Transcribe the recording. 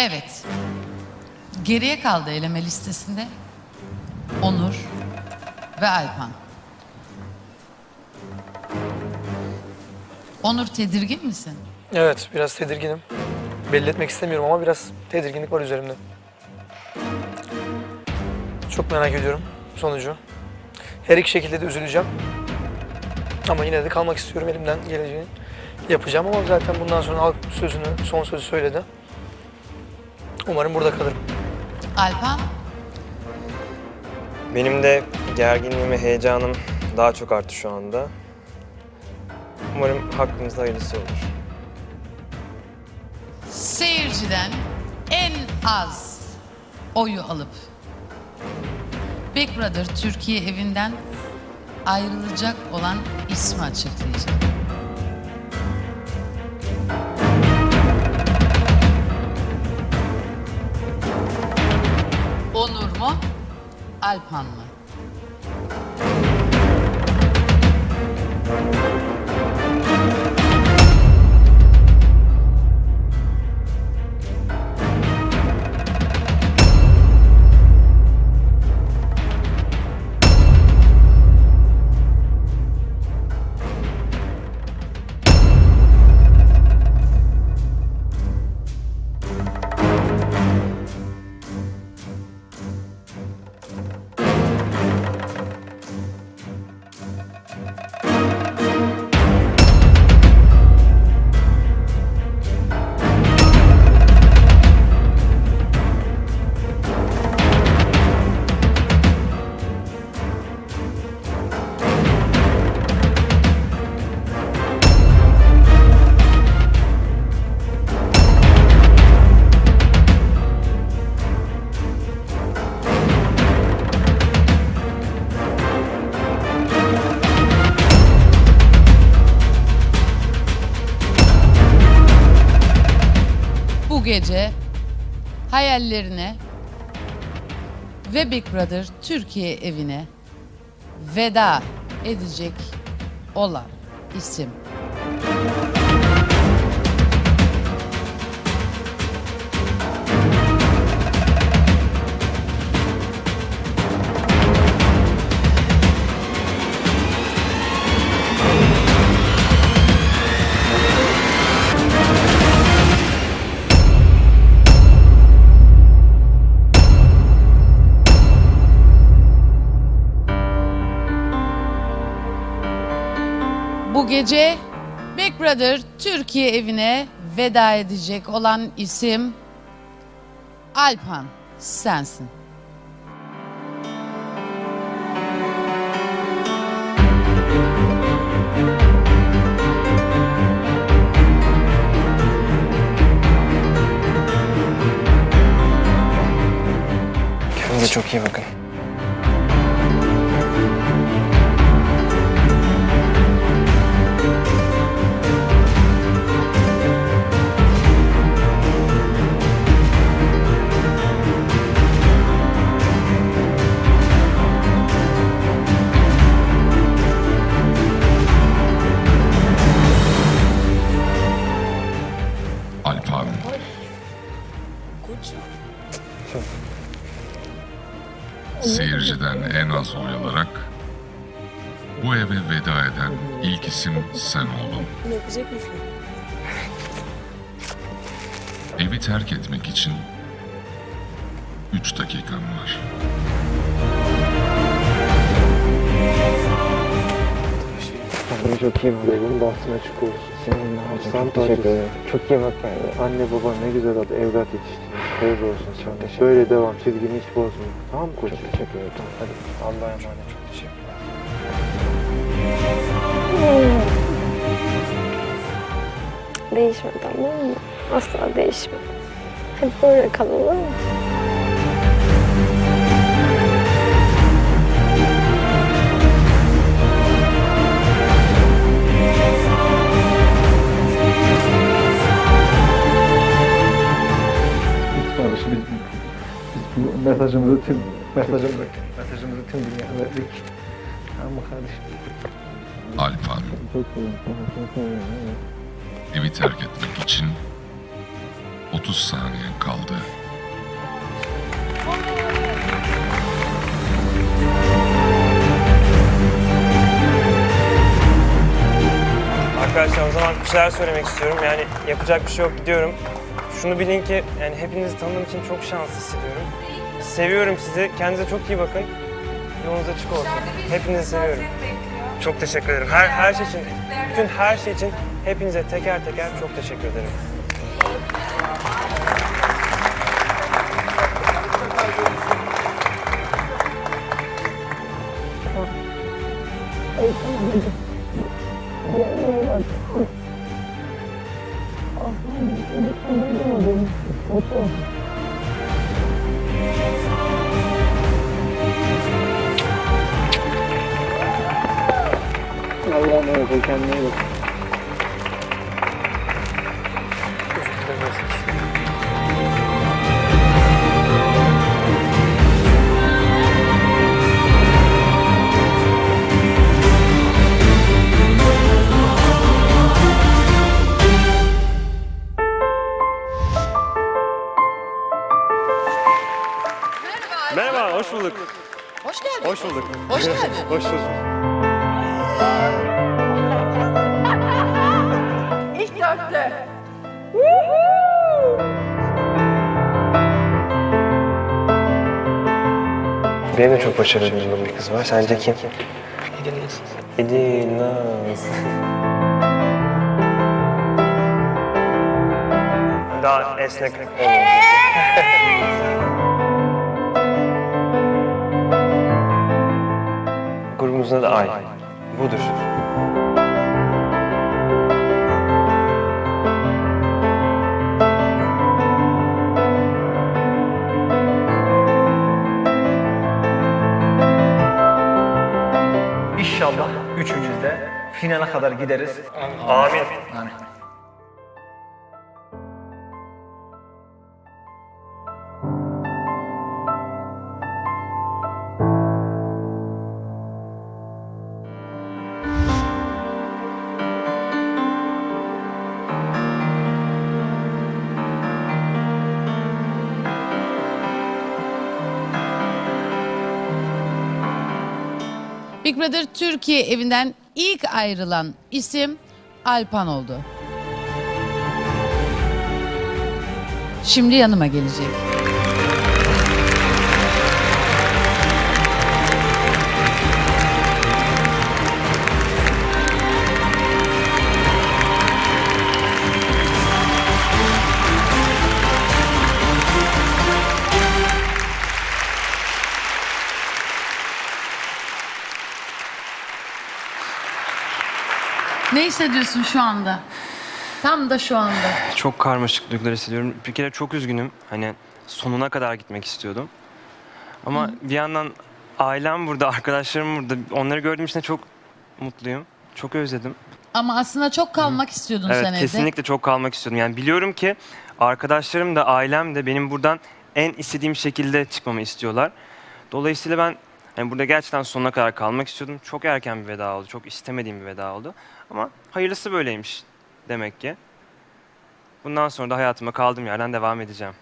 Evet. Geriye kaldı eleme listesinde Onur ve Alpan. Onur tedirgin misin? Evet, biraz tedirginim. Belli etmek istemiyorum ama biraz tedirginlik var üzerimde. Çok merak ediyorum sonucu. Her iki şekilde de üzüleceğim. Ama yine de kalmak istiyorum elimden geleceğini yapacağım ama zaten bundan sonra halk sözünü, son sözü söyledi. Umarım burada kalırım. Alpan? Benim de gerginliğim ve heyecanım daha çok arttı şu anda. Umarım hakkımızda hayırlısı olur. Seyirciden en az oyu alıp Big Brother Türkiye evinden ayrılacak olan ismi açıklayacağım. Mu? Alpan mı? Gece hayallerine ve Big Brother Türkiye evine veda edecek olan isim. Gece Big Brother Türkiye evine veda edecek olan isim Alpan sensin. Kendinize çok iyi bakın. En az oy alarak bu eve veda eden ilk isim sen oldun. Yapacak mısın? Evi terk etmek için 3 dakikan var. Çok iyi bak. Yolun bahtın açık olsun. Senin de Aslan çok teşekkür ederim. Çok iyi bak kendine. Anne baba ne güzel adı evlat yetiştirmiş. Hayırlı olsun sana. teşekkür Böyle devam çizgini hiç bozma. Tamam mı Çok koçum? teşekkür ederim. Hadi Allah'a emanet. Çok teşekkür Değişme tamam mı? Asla değişme. Hep böyle kal mesajımızı tüm mesajımızı, mesajımızı tüm dünyaya verdik. Mı kardeşim? Seviyorum. Evi terk etmek için 30 saniyen kaldı. Arkadaşlar o zaman bir şeyler söylemek istiyorum. Yani yapacak bir şey yok gidiyorum. Şunu bilin ki yani hepinizi tanıdığım için çok şanslı hissediyorum. Seviyorum sizi. Kendinize çok iyi bakın. Yolunuz açık olsun. Hepinizi seviyorum. Çok teşekkür ederim. Her, her şey için, bütün her şey için hepinize teker teker çok teşekkür ederim. Ol kendine iyi bak. Merhaba, hoş bulduk. Hoş geldin. Hoş bulduk. Hoş geldin. Hoş bulduk. Benim de çok başarılı bulduğum bir kız var. Sence kim? Edil Naz. Daha esnek olmalısın. Grubumuzun adı Ay. Budur. Finale kadar gideriz. Amin. Amin. Big Brother Türkiye evinden ilk ayrılan isim Alpan oldu. Şimdi yanıma gelecek. Ne hissediyorsun şu anda? Tam da şu anda. Çok karmaşık duygular hissediyorum. Bir kere çok üzgünüm. Hani sonuna kadar gitmek istiyordum. Ama bir yandan ailem burada, arkadaşlarım burada. Onları gördüğüm için de çok mutluyum. Çok özledim. Ama aslında çok kalmak istiyordun Evet sen evde. kesinlikle çok kalmak istiyordum. Yani biliyorum ki arkadaşlarım da ailem de benim buradan en istediğim şekilde çıkmamı istiyorlar. Dolayısıyla ben yani burada gerçekten sonuna kadar kalmak istiyordum. Çok erken bir veda oldu. Çok istemediğim bir veda oldu. Ama hayırlısı böyleymiş demek ki. Bundan sonra da hayatıma kaldığım yerden devam edeceğim.